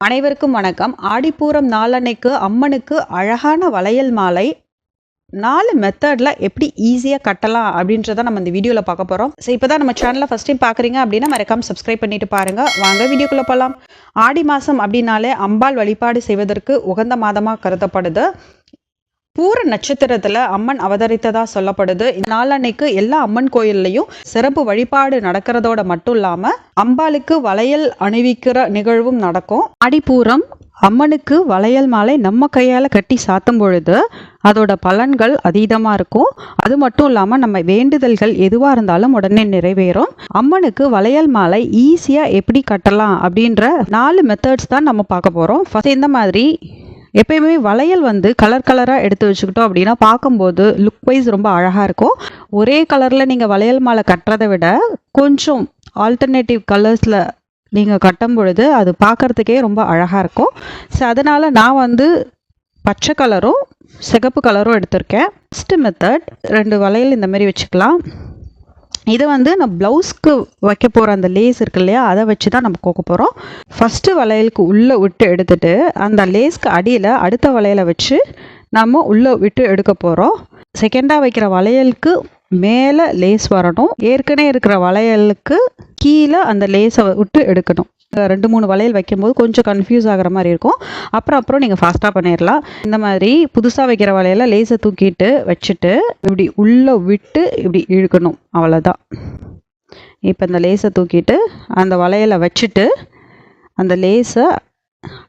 அனைவருக்கும் வணக்கம். ஆடிப்பூரம் நாளன்னைக்கு அம்மனுக்கு அழகான வளையல் மாலை. நாலு மெத்தடில் எப்படி ஈஸியாக கட்டலாம் அப்படின்றத நம்ம இந்த வீடியோவில் பார்க்க போகிறோம் ஸோ இப்போ தான் நம்ம சேனலில் ஃபஸ்ட் டைம் பார்க்குறீங்க அப்படின்னா மறக்காமல் சப்ஸ்கிரைப் பண்ணிட்டு பாருங்கள் வாங்க வீடியோக்குள்ளே போகலாம் ஆடி மாதம் அப்படின்னாலே அம்பாள் வழிபாடு செய்வதற்கு உகந்த மாதமாக கருதப்படுது. பூர நட்சத்திரத்தில் அம்மன் அவதரித்ததா சொல்லப்படுது. நாளன்னைக்கு எல்லா அம்மன் கோயில்லையும் சிறப்பு வழிபாடு நடக்கிறதோட மட்டும் இல்லாமல் அம்பாளுக்கு வளையல் அணிவிக்கிற நிகழ்வும் நடக்கும். அடிப்பூரம் அம்மனுக்கு வளையல் மாலை நம்ம கையால் கட்டி சாத்தும் பொழுது அதோட பலன்கள் அதீதமாக இருக்கும். அது மட்டும் இல்லாமல் நம்ம வேண்டுதல்கள் எதுவாக இருந்தாலும் உடனே நிறைவேறும். அம்மனுக்கு வளையல் மாலை ஈஸியாக எப்படி கட்டலாம் அப்படின்ற நாலு மெத்தட்ஸ் தான் நம்ம பார்க்க போகிறோம் ஃபஸ்ட் இந்த மாதிரி எப்பயுமே வளையல் வந்து கலர் கலராக எடுத்து வச்சுக்கிட்டோம் அப்படின்னா பார்க்கும்போது லுக் வைஸ் ரொம்ப அழகாக இருக்கும். ஒரே கலரில் நீங்கள் வளையல் மாலை கட்டுறதை விட கொஞ்சம் ஆல்டர்னேட்டிவ் கலர்ஸில் நீங்கள் கட்டும் பொழுது அது பார்க்குறதுக்கே ரொம்ப அழகாக இருக்கும். ஸோ அதனால் நான் வந்து பச்சை கலரும் சிகப்பு கலரும் எடுத்திருக்கேன். ஃபஸ்ட்டு மெத்தட் ரெண்டு வளையல் இந்த மாதிரி வச்சுக்கலாம். இதை வந்து நான் ப்ளவுஸ்க்கு வைக்க போகிற அந்த லேஸ் இருக்கு இல்லையா அதை வச்சு தான் நம்ம கோக்க போகிறோம் ஃபஸ்ட்டு வளையலுக்கு உள்ளே விட்டு எடுத்துட்டு அந்த லேஸ்க்கு அடியில் அடுத்த வளையலை வச்சு நம்ம உள்ளே விட்டு எடுக்க போகிறோம் செகண்டாக வைக்கிற வளையலுக்கு மேலே லேஸ் வரணும். ஏற்கனவே இருக்கிற வளையலுக்கு கீழே அந்த லேஸை விட்டு எடுக்கணும். ரெண்டு மூணு வளையல் வைக்கும்போது கொஞ்சம் கன்ஃபியூஸ் ஆகிற மாதிரி இருக்கும். அப்புறம் அப்புறம் நீங்கள் ஃபாஸ்ட்டாக பண்ணிடலாம் இந்த மாதிரி புதுசாக வைக்கிற வளையல லேஸை தூக்கிட்டு வச்சுட்டு இப்படி உள்ளே விட்டு இப்படி இழுக்கணும். அவ்வளோதான் இப்போ இந்த லேஸை தூக்கிட்டு அந்த வளையலை வச்சுட்டு அந்த லேஸை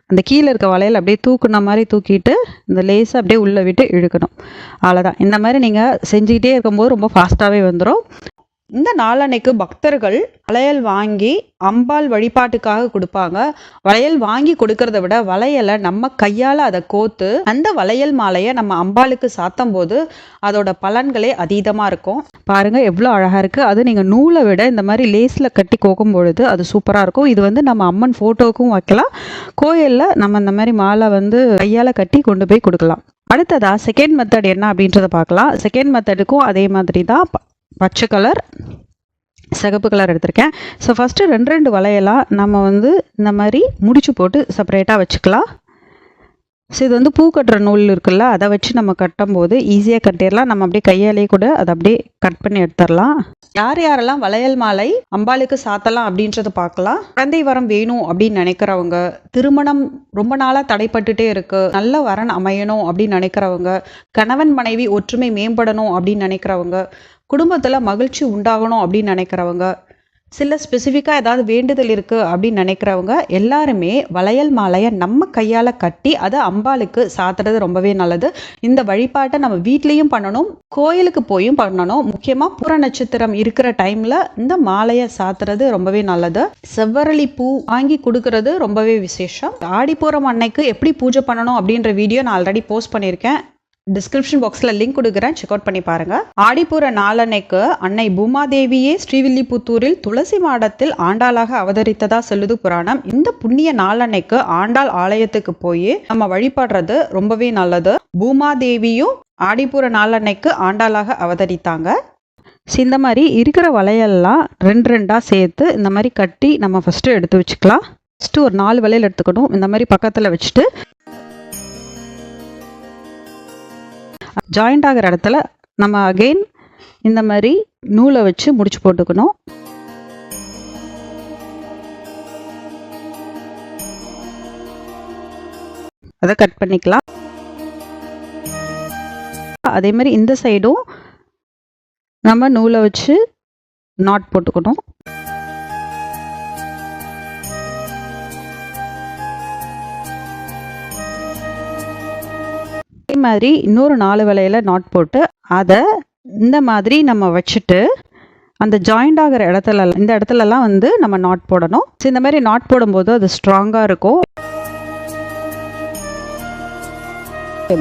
அந்த கீழே இருக்க வளையல் அப்படியே தூக்குன மாதிரி தூக்கிட்டு இந்த லேஸை அப்படியே உள்ளே விட்டு இழுக்கணும். அவ்வளோதான் இந்த மாதிரி நீங்கள் செஞ்சுக்கிட்டே இருக்கும்போது ரொம்ப ஃபாஸ்ட்டாகவே வந்துடும் இந்த நாளன்னைக்கு பக்தர்கள் வளையல் வாங்கி அம்பாள் வழிபாட்டுக்காக கொடுப்பாங்க. வளையல் வாங்கி கொடுக்கறத விட வளையலை நம்ம கையால் அதை கோத்து அந்த வளையல் மாலையை நம்ம அம்பாளுக்கு சாத்தும் போது அதோட பலன்களே அதீதமாக இருக்கும். பாருங்கள் எவ்வளோ அழகாக இருக்குது அது நீங்கள் நூலை விட இந்த மாதிரி லேஸில் கட்டி கோக்கும் பொழுது அது சூப்பராக இருக்கும். இது வந்து நம்ம அம்மன் ஃபோட்டோவுக்கும் வைக்கலாம். கோயிலில் நம்ம இந்த மாதிரி மாலை வந்து கையால் கட்டி கொண்டு போய் கொடுக்கலாம். அடுத்ததா செகண்ட் மெத்தட் என்ன அப்படின்றத பார்க்கலாம். செகண்ட் மெத்தடுக்கும் அதே மாதிரி தான். ப- பச்சை கலர் சிகப்பு கலர் எடுத்திருக்கேன். ஸோ ஃபஸ்ட்டு ரெண்டு ரெண்டு வளையலாக நம்ம வந்து இந்த மாதிரி முடிச்சு போட்டு செப்பரேட்டாக வச்சுக்கலாம். ஸோ இது வந்து பூ கட்டுற நூல் இருக்குல்ல அதை வச்சு நம்ம கட்டும்போது ஈஸியாக கட்டிடலாம். நம்ம அப்படியே கையாலேயே கூட அதை அப்படியே கட் பண்ணி எடுத்துடலாம். யார் யாரெல்லாம் வளையல் மாலை அம்பாளுக்கு சாத்தலாம் அப்படின்றத பார்க்கலாம். குழந்தை வரம் வேணும் அப்படின்னு நினைக்கிறவங்க திருமணம் ரொம்ப நாளாக தடைப்பட்டுட்டே இருக்கு நல்ல வரன் அமையணும் அப்படின்னு நினைக்கிறவங்க கணவன் மனைவி ஒற்றுமை மேம்படணும் அப்படின்னு நினைக்கிறவங்க குடும்பத்தில் மகிழ்ச்சி உண்டாகணும் அப்படின்னு நினைக்கிறவங்க சில ஸ்பெசிஃபிக்காக ஏதாவது வேண்டுதல் இருக்குது அப்படின்னு நினைக்கிறவங்க எல்லாருமே வளையல் மாலையை நம்ம கையால் கட்டி அதை அம்பாளுக்கு சாத்துறது ரொம்பவே நல்லது. இந்த வழிபாட்டை நம்ம வீட்லேயும் பண்ணணும் கோயிலுக்கு போயும் பண்ணணும். முக்கியமாக பூர நட்சத்திரம் இருக்கிற டைமில் இந்த மாலையை சாத்துறது ரொம்பவே நல்லது. செவ்வரளி பூ வாங்கி கொடுக்கறது ரொம்பவே விசேஷம். ஆடிப்பூரம் அன்னைக்கு எப்படி பூஜை பண்ணணும் அப்படின்ற வீடியோ நான் ஆல்ரெடி போஸ்ட் பண்ணியிருக்கேன். டிஸ்கிரிப்ஷன் பாக்ஸில் லிங்க் கொடுக்குறேன். செக் அவுட் பண்ணி பாருங்கள் ஆடிப்பூர நாளன்னைக்கு அன்னை பூமாதேவியே ஸ்ரீவில்லிபுத்தூரில் துளசி மாடத்தில் ஆண்டாளாக அவதரித்ததா சொல்லுது புராணம். இந்த புண்ணிய நாளன்னைக்கு ஆண்டாள் ஆலயத்துக்கு போய் நம்ம வழிபடுறது ரொம்பவே நல்லது. பூமாதேவியும் ஆடிப்பூர நாளன்னைக்கு ஆண்டாளாக அவதரித்தாங்க. ஸோ இந்த மாதிரி இருக்கிற வளையல்லாம் ரெண்டு ரெண்டாக சேர்த்து இந்த மாதிரி கட்டி நம்ம ஃபஸ்ட்டு எடுத்து வச்சுக்கலாம். ஃபஸ்ட்டு ஒரு நாலு வளையல் எடுத்துக்கணும். இந்த மாதிரி பக்கத்தில் வச்சுட்டு ஜாயிண்ட் ஆகிற இடத்துல நம்ம அகெயின் இந்த மாதிரி நூலை வச்சு முடிச்சு போட்டுக்கணும். அதை கட் பண்ணிக்கலாம். அதே மாதிரி இந்த சைடும் நம்ம நூலை வச்சு நாட் போட்டுக்கணும். மாதிரி இன்னொரு நாலு வலையில் நாட் போட்டு அதை இந்த மாதிரி நம்ம வச்சுட்டு அந்த ஜாயிண்ட் ஆகிற இடத்துல இந்த இடத்துலலாம் வந்து நம்ம நாட் போடணும். ஸோ இந்த மாதிரி நாட் போடும்போது அது ஸ்ட்ராங்காக இருக்கும்.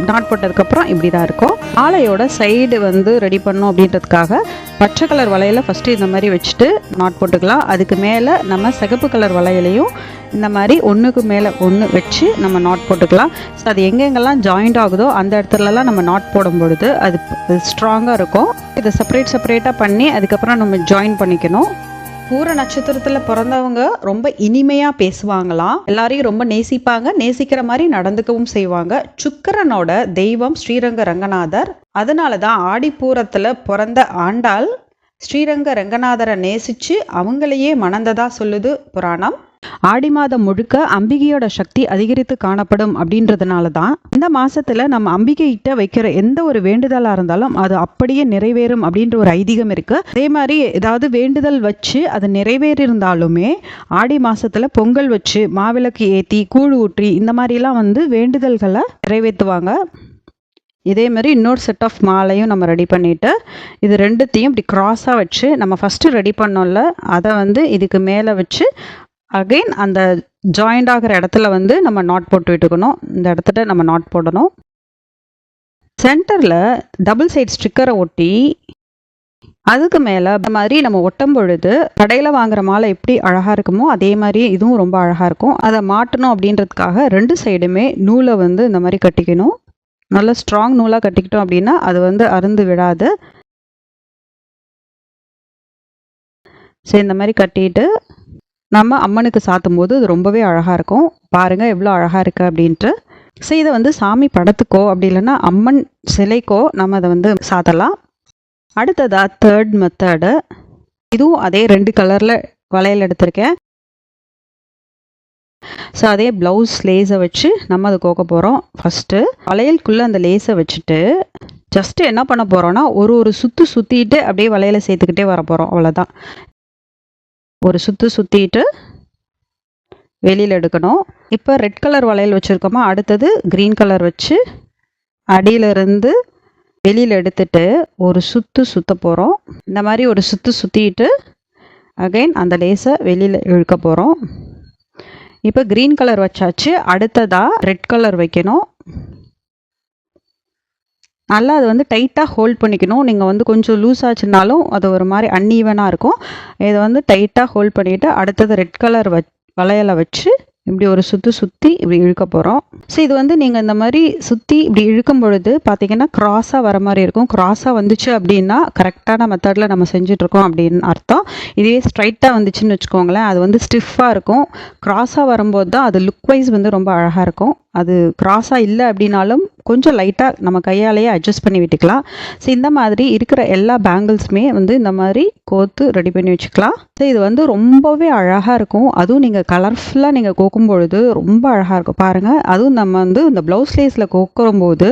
நாட் போட்டதுக்கப்புறம் இப்படி தான் இருக்கும். ஆலையோட சைடு வந்து ரெடி பண்ணோம் அப்படின்றதுக்காக பச்சை கலர் வலையில் ஃபஸ்ட்டு இந்த மாதிரி வச்சுட்டு நாட் போட்டுக்கலாம். அதுக்கு மேலே நம்ம சிகப்பு கலர் வலையிலையும் இந்த மாதிரி ஒன்றுக்கு மேலே ஒன்று வச்சு நம்ம நாட் போட்டுக்கலாம். ஸோ அது எங்கெங்கெல்லாம் ஜாயிண்ட் ஆகுதோ அந்த இடத்துலலாம் நம்ம நாட் போடும் பொழுது அது ஸ்ட்ராங்காக இருக்கும். இதை செப்பரேட் செப்பரேட்டாக பண்ணி அதுக்கப்புறம் நம்ம ஜாயின் பண்ணிக்கணும். பூர நட்சத்திரத்தில் பிறந்தவங்க ரொம்ப இனிமையாக பேசுவாங்களாம். எல்லாரையும் ரொம்ப நேசிப்பாங்க. நேசிக்கிற மாதிரி நடந்துக்கவும் செய்வாங்க. சுக்கிரனோட தெய்வம் ஸ்ரீரங்க ரங்கநாதர். அதனால தான் ஆடிப்பூரத்தில் பிறந்த ஆண்டாள் ஸ்ரீரங்க ரங்கநாதரை நேசித்து அவங்களையே மணந்ததாக சொல்லுது புராணம். ஆடி மாதம் முழுக்க அம்பிகையோட சக்தி அதிகரித்து காணப்படும் அப்படின்றதுனால தான் இந்த மாசத்துல நம்ம அம்பிகைகிட்ட வைக்கிற எந்த ஒரு வேண்டுதலா இருந்தாலும் அது அப்படியே நிறைவேறும் அப்படின்ற ஒரு ஐதீகம் இருக்கு. அதே மாதிரி ஏதாவது வேண்டுதல் வச்சு அது நிறைவேறியிருந்தாலுமே ஆடி மாசத்துல பொங்கல் வச்சு மாவிளக்கு ஏத்தி கூழ் ஊற்றி இந்த மாதிரிலாம் வந்து வேண்டுதல்களை நிறைவேற்றுவாங்க. இதே மாதிரி இன்னொரு செட் ஆஃப் மாலையும் நம்ம ரெடி பண்ணிவிட்டு இது ரெண்டுத்தையும் இப்படி க்ராஸாக வச்சு நம்ம ஃபஸ்ட்டு ரெடி பண்ணோம்ல அதை வந்து இதுக்கு மேலே வச்சு அகெயின் அந்த ஜாயிண்ட் ஆகிற இடத்துல வந்து நம்ம நாட் போட்டு விட்டுக்கணும். இந்த இடத்துல நம்ம நாட் போடணும். சென்டரில் டபுள் சைட் ஸ்டிக்கரை ஒட்டி அதுக்கு மேலே இந்த மாதிரி நம்ம ஒட்டும் பொழுது கடையில் வாங்குற மாலை எப்படி அழகாக இருக்குமோ அதே மாதிரி இதுவும் ரொம்ப அழகாக இருக்கும். அதை மாட்டணும் அப்படின்றதுக்காக ரெண்டு சைடுமே நூலை வந்து இந்த மாதிரி கட்டிக்கணும். நல்ல ஸ்ட்ராங் நூலாக கட்டிக்கிட்டோம் அப்படின்னா அது வந்து அருந்து விடாது சரி இந்த மாதிரி கட்டிட்டு நம்ம அம்மனுக்கு சாத்தும் போது அது ரொம்பவே அழகாக இருக்கும். பாருங்கள் எவ்வளோ அழகாக இருக்குது அப்படின்ட்டு. ஸோ இதை வந்து சாமி படத்துக்கோ அப்படி இல்லைன்னா அம்மன் சிலைக்கோ நம்ம அதை வந்து சாத்தலாம். அடுத்ததாக தேர்ட் மெத்தடு இதுவும் அதே ரெண்டு கலரில் வளையல் எடுத்திருக்கேன். ஸோ அதே ப்ளவுஸ் லேஸை வச்சு நம்ம அதை கோக்க போகிறோம் ஃபஸ்ட்டு வளையலுக்குள்ளே அந்த லேஸை வச்சுட்டு ஜஸ்ட்டு என்ன பண்ண போகிறோன்னா ஒரு ஒரு சுற்று சுற்றிட்டு அப்படியே வளையலை சேர்த்துக்கிட்டே வர போகிறோம் அவ்வளோதான் ஒரு சுற்று சுற்றிட்டு வெளியில் எடுக்கணும். இப்போ ரெட் கலர் வளையல் வச்சுருக்கோமா? அடுத்தது க்ரீன் கலர் வச்சு அடியிலிருந்து வெளியில் எடுத்துட்டு ஒரு சுற்று சுற்ற போகிறோம் இந்த மாதிரி ஒரு சுற்று சுற்றிட்டு அகைன் அந்த லேஸை வெளியில் இழுக்க போகிறோம் இப்போ க்ரீன் கலர் வச்சாச்சு. அடுத்ததாக ரெட் கலர் வைக்கணும். நல்லா அது வந்து டைட்டாக ஹோல்ட் பண்ணிக்கணும். நீங்கள் வந்து கொஞ்சம் லூஸ் ஆச்சுனாலும் அது ஒரு மாதிரி அன்ஈவனாக இருக்கும். இதை வந்து டைட்டாக ஹோல்ட் பண்ணிவிட்டு அடுத்தது ரெட் கலர் வ வளையலை வச்சு இப்படி ஒரு சுற்றி சுற்றி இப்படி இழுக்க போகிறோம் ஸோ இது வந்து நீங்கள் இந்த மாதிரி சுற்றி இப்படி இழுக்கும் பொழுது பார்த்தீங்கன்னா க்ராஸாக வர மாதிரி இருக்கும். க்ராஸாக வந்துச்சு அப்படின்னா கரெக்டான மெத்தடில் நம்ம செஞ்சிட்ருக்கோம் அப்படின்னு அர்த்தம். இதே ஸ்ட்ரைட்டாக வந்துச்சுன்னு வச்சுக்கோங்களேன். அது வந்து ஸ்டிஃபாக இருக்கும். க்ராஸாக வரும்போது தான் அது லுக் வைஸ் வந்து ரொம்ப அழகாக இருக்கும். அது க்ராஸாக இல்லை அப்படின்னாலும் கொஞ்சம் லைட்டாக நம்ம கையாலேயே அட்ஜஸ்ட் பண்ணி விட்டுக்கலாம். ஸோ இந்த மாதிரி இருக்கிற எல்லா பேங்கிள்ஸுமே வந்து இந்த மாதிரி கோத்து ரெடி பண்ணி வச்சுக்கலாம். ஸோ இது வந்து ரொம்பவே அழகாக இருக்கும். அதுவும் நீங்கள் கலர்ஃபுல்லாக நீங்கள் கோக்கும் பொழுது ரொம்ப அழகாக இருக்கும். பாருங்கள் அதுவும் நம்ம வந்து இந்த ப்ளவுஸ் லேஸில் கோக்கும்போது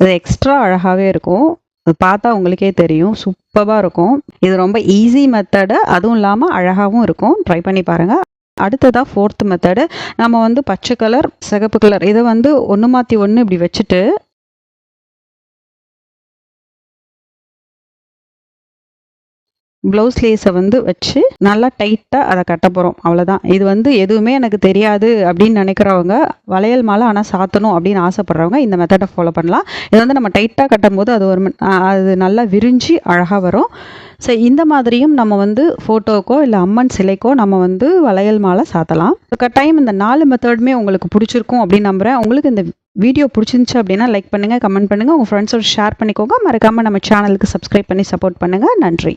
அது எக்ஸ்ட்ரா அழகாகவே இருக்கும். அது பார்த்தா உங்களுக்கே தெரியும். சூப்பராக இருக்கும். இது ரொம்ப ஈஸி மெத்தடு அதுவும் இல்லாமல் அழகாகவும் இருக்கும். ட்ரை பண்ணி பாருங்கள் அடுத்ததாக ஃபோர்த் மெத்தடு நம்ம வந்து பச்சை கலர் சிகப்பு கலர் இதை வந்து ஒன்று மாற்றி ஒன்று இப்படி வச்சுட்டு ப்ளவுஸ் லேஸை வந்து வச்சு நல்லா டைட்டாக அதை கட்ட போகிறோம் அவ்வளோதான் இது வந்து எதுவுமே எனக்கு தெரியாது அப்படின்னு நினைக்கிறவங்க வளையல் மாலை ஆனால் சாத்தணும் அப்படின்னு ஆசைப்பட்றவங்க இந்த மெத்தடை ஃபாலோ பண்ணலாம். இது வந்து நம்ம டைட்டாக கட்டும் போது அது ஒரு அது நல்லா விரிஞ்சு அழகாக வரும். ஸோ இந்த மாதிரியும் நம்ம வந்து ஃபோட்டோக்கோ இல்லை அம்மன் சிலைக்கோ நம்ம வந்து வளையல் மாலை சாத்தலாம். கட்டாயம் இந்த நாலு மெத்தடுமே உங்களுக்கு பிடிச்சிருக்கும் அப்படின்னு நம்புகிறேன் உங்களுக்கு இந்த வீடியோ பிடிச்சிருந்துச்சு அப்படின்னா லைக் பண்ணுங்கள் கமெண்ட் பண்ணுங்கள் உங்கள் ஃப்ரெண்ட்ஸோட ஷேர் பண்ணிக்கோங்க. மறக்காமல் நம்ம சேனலுக்கு சப்ஸ்கிரைப் பண்ணி சப்போர்ட் பண்ணுங்கள் நன்றி.